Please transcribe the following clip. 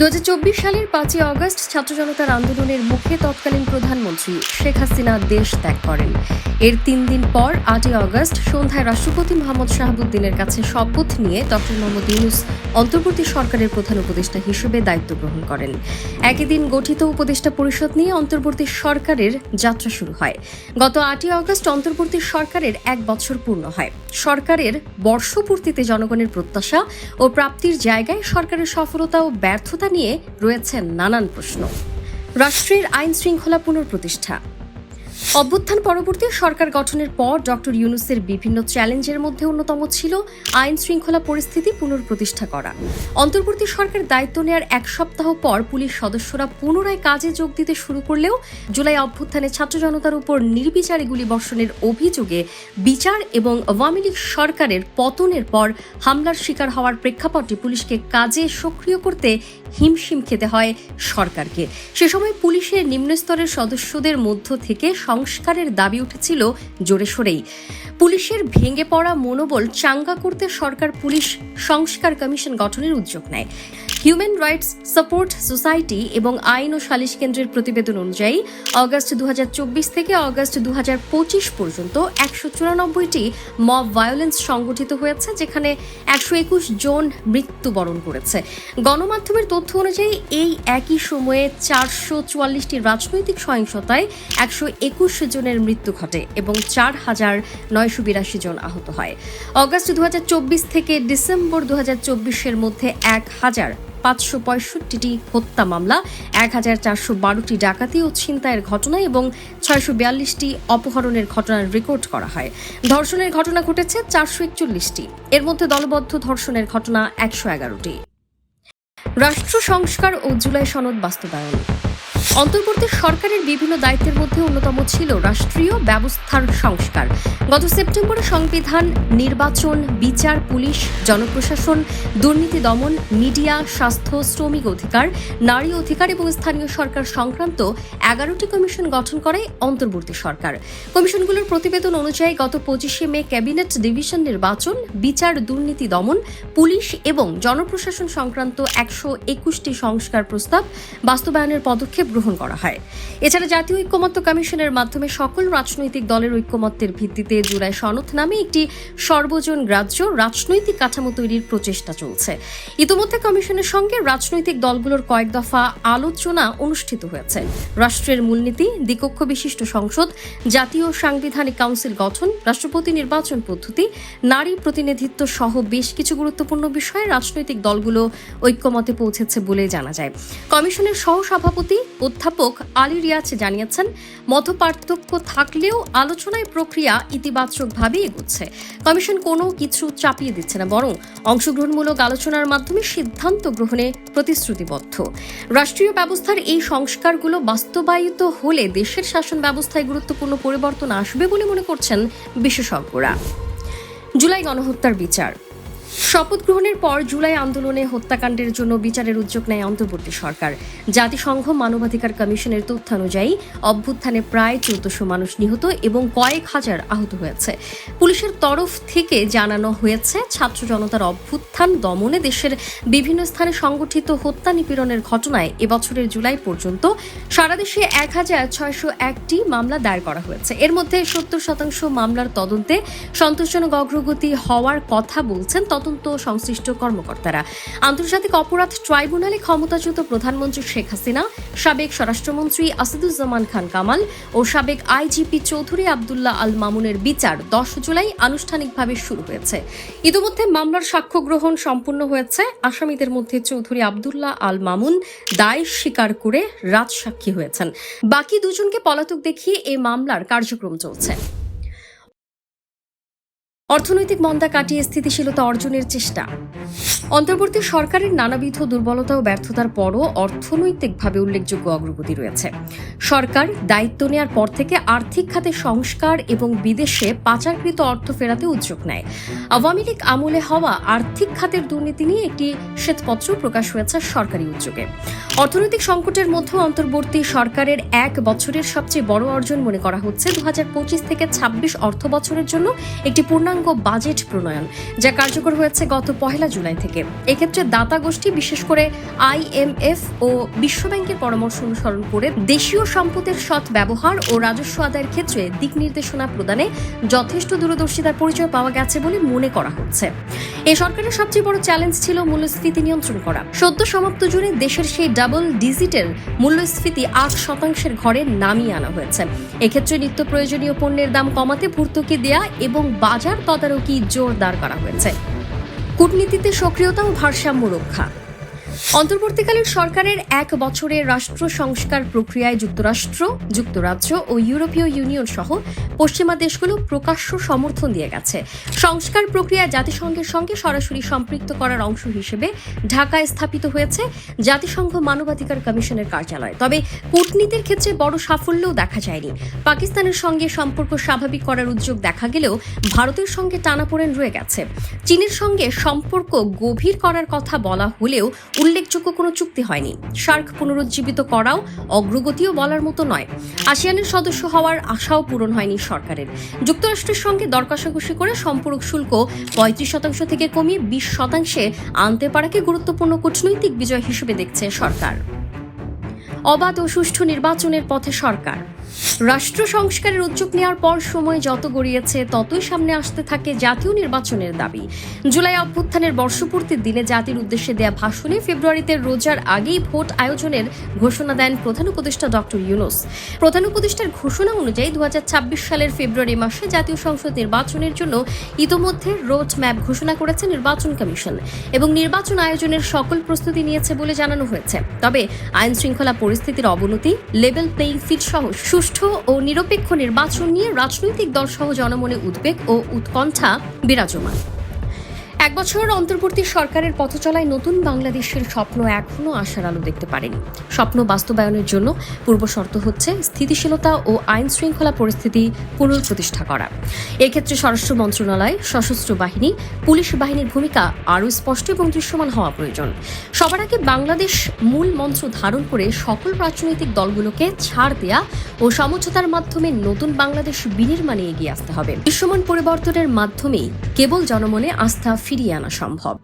দু হাজার চব্বিশ সালের পাঁচই অগস্ট ছাত্র জনতার আন্দোলনের মুখে তৎকালীন প্রধানমন্ত্রী শেখ হাসিনা দেশ ত্যাগ করেন। এর তিন দিন পর আটই অগস্ট সন্ধ্যায় রাষ্ট্রপতি মোহাম্মদ শাহাবুদ্দিনের কাছে শপথ নিয়ে ডক্টর মোহাম্মদ ইউনুস অন্তর্বর্তী সরকারের প্রধান উপদেষ্টা হিসেবে দায়িত্ব গ্রহণ করেন। একই দিন গঠিত উপদেষ্টা পরিষদ নিয়ে অন্তর্বর্তী সরকারের যাত্রা শুরু হয়। গত আটই অগস্ট অন্তর্বর্তী সরকারের এক বছর পূর্ণ হয়। সরকারের বর্ষপূর্তিতে জনগণের প্রত্যাশা ও প্রাপ্তির জায়গায় সরকারের সফলতা ও ব্যর্থতা নিয়ে রয়েছে নানান প্রশ্ন। রাষ্ট্রের আইন শৃঙ্খলা পুনঃপ্রতিষ্ঠা। অভ্যুত্থান পরবর্তী সরকার গঠনের পর ডক্টর ইউনুসের বিভিন্ন চ্যালেঞ্জের মধ্যে অন্যতম ছিল আইন শৃঙ্খলা পরিস্থিতি পুনর্প্রতিষ্ঠা করা। অন্তর্বর্তী সরকার দায়িত্ব নেওয়ার এক সপ্তাহ পর পুলিশ সদস্যরা পুনরায় কাজে যোগ দিতে শুরু করলেও জুলাই অভ্যুত্থানে ছাত্র জনতার উপর নির্বিচারে গুলি বর্ষণের অভিযোগে বিচার এবং আওয়ামী লীগ সরকারের পতনের পর হামলার শিকার হওয়ার প্রেক্ষাপটে পুলিশকে কাজে সক্রিয় করতে হিমশিম খেতে হয় সরকারকে। সে সময় পুলিশের নিম্নস্তরের সদস্যদের মধ্য থেকে সংস্কারের দাবি উঠেছিল জোরে সোরেই। পুলিশের ভেঙে পড়া মনোবল চাঙ্গা করতে সরকার পুলিশ সংস্কার কমিশন গঠনের উদ্যোগ নেয়। হিউম্যান রাইটস সাপোর্ট সোসাইটি এবং আইন ও সালিশ কেন্দ্রের প্রতিবেদন অনুযায়ী অগস্ট দু থেকে অগস্ট দু পর্যন্ত একশো চুরানব্বইটি মব ভায়োলেন্স সংগঠিত হয়েছে, যেখানে একশো একুশ জন মৃত্যুবরণ করেছে। গণমাধ্যমের তথ্য অনুযায়ী এই একই সময়ে চারশো চুয়াল্লিশটি রাজনৈতিক সহিংসতায় একশো একুশ জনের মৃত্যু ঘটে এবং চার হাজার নয়শো বিরাশি জন আহত হয়। অগস্ট দু থেকে ডিসেম্বর দু এর মধ্যে এক হাজার পাঁচশো পঁয়ষট্টিটি হত্যা মামলা, এক হাজার চারশো বারোটি ডাকাতি ও ছিনতাইয়ের ঘটনা এবং ছয়শো বিয়াল্লিশটি অপহরণের ঘটনার রেকর্ড করা হয়। ধর্ষণের ঘটনা ঘটেছে চারশো একচল্লিশটি। এর মধ্যে দলবদ্ধ ধর্ষণের ঘটনা একশো এগারোটি। রাষ্ট্র সংস্কার ও জুলাই সনদ বাস্তবায়ন। অন্তর্বর্তী সরকারের বিভিন্ন দায়িত্বের মধ্যে অন্যতম ছিল রাষ্ট্রীয় ব্যবস্থার সংস্কার। গত সেপ্টেম্বরে সংবিধান, নির্বাচন, বিচার, পুলিশ, জনপ্রশাসন, দুর্নীতি দমন, মিডিয়া, স্বাস্থ্য, শ্রমিক অধিকার, নারী অধিকার এবং স্থানীয় সরকার সংক্রান্ত এগারোটি কমিশন গঠন করে অন্তর্বর্তী সরকার। কমিশনগুলোর প্রতিবেদন অনুযায়ী গত পঁচিশে মে ক্যাবিনেট ডিভিশন নির্বাচন, বিচার, দুর্নীতি দমন, পুলিশ এবং জনপ্রশাসন সংক্রান্ত একশো একুশটি সংস্কার প্রস্তাব বাস্তবায়নের পদক্ষেপ গ্রহণ করা হয়। এছাড়া জাতীয় ঐক্যমত্য কমিশনের মাধ্যমে সকল রাজনৈতিক দলের ঐক্যমত্যের ভিত্তিতে জুলাই সনদ নামে একটি সর্বজন গ্রাহ্য রাজনৈতিক কাঠামো তৈরির প্রচেষ্টা চলছে। ইতিমধ্যে কমিশনের সঙ্গে রাজনৈতিক দলগুলোর কয়েক দফা আলোচনা অনুষ্ঠিত হয়েছে। রাষ্ট্রের মূলনীতি, দ্বিকক্ষ বিশিষ্ট সংসদ, জাতীয় সাংবিধানিক কাউন্সিল গঠন, রাষ্ট্রপতি নির্বাচন পদ্ধতি, নারী প্রতিনিধিত্ব সহ বেশ কিছু গুরুত্বপূর্ণ বিষয়ে রাজনৈতিক দলগুলো ঐক্যমতে পৌঁছেছে বলে জানা যায়। কমিশনের সহ সভাপতি অধ্যাপক আলী রিয়াজ জানিয়েছেন, মতপার্থক্য থাকলেও আলোচনায় প্রক্রিয়া ইতিবাচকভাবে এগোচ্ছে। কমিশন কোনো কিছু চাপিয়ে দিচ্ছে না, বরং অংশগ্রহণমূলক আলোচনার মাধ্যমে সিদ্ধান্ত গ্রহণে প্রতিশ্রুতিবদ্ধ। রাষ্ট্রীয় ব্যবস্থার এই সংস্কারগুলো বাস্তবায়িত হলে দেশের শাসন ব্যবস্থায় গুরুত্বপূর্ণ পরিবর্তন আসবে বলে মনে করছেন বিশেষজ্ঞরা। জুলাই গণহত্যার বিচার। শপথ গ্রহণের পর জুলাই আন্দোলনে হত্যাকাণ্ডের জন্য বিচারের উদ্যোগ নেয় অন্তর্বর্তী সরকার। জাতিসংঘ মানবাধিকার কমিশনের তথ্যানুযায়ী অভ্যুত্থানে প্রায় চৌদ্দশো মানুষ নিহত এবং কয়েক হাজার আহত হয়েছে। পুলিশের তরফ থেকে জানানো হয়েছে, ছাত্র জনতার অভ্যুত্থান দমনে দেশের বিভিন্ন স্থানে সংগঠিত হত্যা নিপীড়নের ঘটনায় এবছরের জুলাই পর্যন্ত সারা দেশে এক হাজার ছয়শো একটি মামলা দায়ের করা হয়েছে। এর মধ্যে সত্তর শতাংশ মামলার তদন্তে সন্তোষজনক অগ্রগতি হওয়ার কথা বলছেন তদন্ত সংশ্লিষ্ট কর্মকর্তারা। আন্তর্জাতিক অপরাধ ট্রাইব্যুনালে ক্ষমতাচ্যুত প্রধানমন্ত্রী শেখ হাসিনা, সাবেক স্বরাষ্ট্রমন্ত্রী আসাদুজ্জামান খান কামাল ও সাবেক আইজিপি চৌধুরী আবদুল্লাহ আল মামুনের বিচার দশ জুলাই আনুষ্ঠানিকভাবে শুরু হয়েছে। ইতিমধ্যে মামলার সাক্ষ্য গ্রহণ সম্পূর্ণ হয়েছে। আসামিদের মধ্যে চৌধুরী আবদুল্লাহ আল মামুন দায় স্বীকার করে রাজসাক্ষী হয়েছেন। বাকি দুজনকে পলাতক দেখিয়ে এই মামলার কার্যক্রম চলছে। অর্থনৈতিক মন্দা কাটিয়ে স্থিতিশীলতা অর্জনের চেষ্টা। অন্তর্বর্তী সরকারের নানাবিধ দুর্বলতা ও ব্যর্থতার পরও অর্থনৈতিকভাবে উল্লেখযোগ্য অগ্রগতি রয়েছে। সরকার দায়িত্ব নেওয়ার পর থেকে আর্থিক খাতে সংস্কার এবং বিদেশে পাচারকৃত অর্থ ফেরাতে উদ্যোগ নেয়। আওয়ামী লীগ আমলে হওয়া আর্থিক খাতের দুর্নীতি নিয়ে একটি শ্বেতপত্র প্রকাশ হয়েছে সরকারি উদ্যোগে। অর্থনৈতিক সংকটের মধ্যে অন্তর্বর্তী সরকারের এক বছরের সবচেয়ে বড় অর্জন মনে করা হচ্ছে। দু হাজার পঁচিশ থেকে ছাব্বিশ অর্থ বছরের জন্য একটি পূর্ণাঙ্গ পূর্ণাঙ্গ বাজেট প্রণয়ন, যা কার্যকর হয়েছে গত পহেলা জুলাই থেকে। এক্ষেত্রে দাতা গোষ্ঠী, বিশেষ করে আইএমএফ ও বিশ্বব্যাংকের পরামর্শ অনুসরণ করে দেশীয় সম্পদের সৎ ব্যবহার ও রাজস্ব আদায়ের ক্ষেত্রে দিক নির্দেশনা প্রদানে যথেষ্ট দূরদর্শিতার পরিচয় পাওয়া গেছে বলে মনে করা হচ্ছে। এই সরকারের সবচেয়ে বড় চ্যালেঞ্জ ছিল মূল্যস্ফীতি নিয়ন্ত্রণ করা। সদ্য সমাপ্ত জুড়ে দেশের সেই ডাবল ডিজিটের মূল্যস্ফীতি আট শতাংশের ঘরে নামিয়ে আনা হয়েছে। এক্ষেত্রে নিত্য প্রয়োজনীয় পণ্যের দাম কমাতে ভর্তুকি দেয়া এবং বাজার তদারকি জোরদার করা হয়েছে। কূটনীতিতে সক্রিয়তা ও ভারসাম্য রক্ষা। অন্তর্বর্তীকালীন সরকারের এক বছরের রাষ্ট্র সংস্কার প্রক্রিয়ায় যুক্তরাষ্ট্র, যুক্তরাজ্য ও ইউরোপীয় ইউনিয়ন সহ পশ্চিমা দেশগুলো প্রকাশ্য সমর্থন দিয়ে গেছে। সংস্কার প্রক্রিয়া জাতিসংঘের সঙ্গে সরাসরি সম্পৃক্ত করার অংশ হিসেবে ঢাকায় স্থাপিত হয়েছে জাতিসংঘ মানবাধিকার কমিশনের কার্যালয়। তবে কূটনীতির ক্ষেত্রে বড় সাফল্যও দেখা যায়নি। পাকিস্তানের সঙ্গে সম্পর্ক স্বাভাবিক করার উদ্যোগ দেখা গেলেও ভারতের সঙ্গে টানাপোড়েন রয়ে গেছে। চীনের সঙ্গে সম্পর্ক গভীর করার কথা বলা হলেও উল্লেখযোগ্য কোনো চুক্তি হয়নি। সার্ক পুনরুজ্জীবিত করাও অগ্রগতিও বলার মতো নয়। আসিয়ানের সদস্য হওয়ার আশাও পূরণ হয়নি সরকারের। যুক্তরাষ্ট্রের সঙ্গে দর কষাকষি করে সম্পূরক শুল্ক পঁয়ত্রিশ শতাংশ থেকে কমিয়ে বিশ শতাংশে আনতে পারাকে গুরুত্বপূর্ণ কূটনৈতিক বিজয় হিসেবে দেখছে সরকার। অবাধ ও সুষ্ঠু নির্বাচনের পথে সরকার। রাষ্ট্র সংস্কারের উদ্যোগ নেওয়ার পর সময় যত গড়িয়েছে, ততই সামনে আসতে থাকে জাতীয় নির্বাচনের দাবি। জুলাই অভ্যুত্থানের বর্ষপূর্তির দিনে জাতির উদ্দেশ্যে দেয়া ভাষণে ফেব্রুয়ারিতে রোজার আগেই ভোট আয়োজনের ঘোষণা দেন প্রধান উপদেষ্টা ডক্টর ইউনুস। প্রধান উপদেষ্টার ঘোষণা অনুযায়ী দু হাজার ছাব্বিশ সালের ফেব্রুয়ারি মাসে জাতীয় সংসদ নির্বাচনের জন্য ইতোমধ্যে রোড ম্যাপ ঘোষণা করেছে নির্বাচন কমিশন এবং নির্বাচন আয়োজনের সকল প্রস্তুতি নিয়েছে বলে জানানো হয়েছে। তবে আইন শৃঙ্খলা পরিস্থিতির অবনতি, লেভেল প্লেইং ফিল্ড সহ সুষ্ঠু ও নিরপেক্ষ নির্বাচন নিয়ে রাজনৈতিক দলসহ জনমনে উদ্বেগ ও উৎকণ্ঠা বিরাজমান। এক বছর অন্তর্বর্তী সরকারের পথ চলায় নতুন বাংলাদেশের স্বপ্ন এখনও আশার আলো দেখতে পারেনি। স্বপ্ন বাস্তবায়নের জন্য পূর্ব শর্ত হচ্ছে স্থিতিশীলতা ও আইন শৃঙ্খলা পরিস্থিতি পুনঃপ্রতিষ্ঠা করা। এক্ষেত্রে স্বরাষ্ট্র মন্ত্রণালয়, সশস্ত্র বাহিনী, পুলিশ বাহিনীর ভূমিকা আরও স্পষ্ট এবং দৃশ্যমান হওয়া প্রয়োজন। সবার আগে বাংলাদেশ মূল মন্ত্র ধারণ করে সকল রাজনৈতিক দলগুলোকে ছাড় দেয়া ও সমঝোতার মাধ্যমে নতুন বাংলাদেশ বিনির্মাণে এগিয়ে আসতে হবে। দৃশ্যমান পরিবর্তনের মাধ্যমেই কেবল জনমনে আস্থা ফিরিয়ে আনা সম্ভব।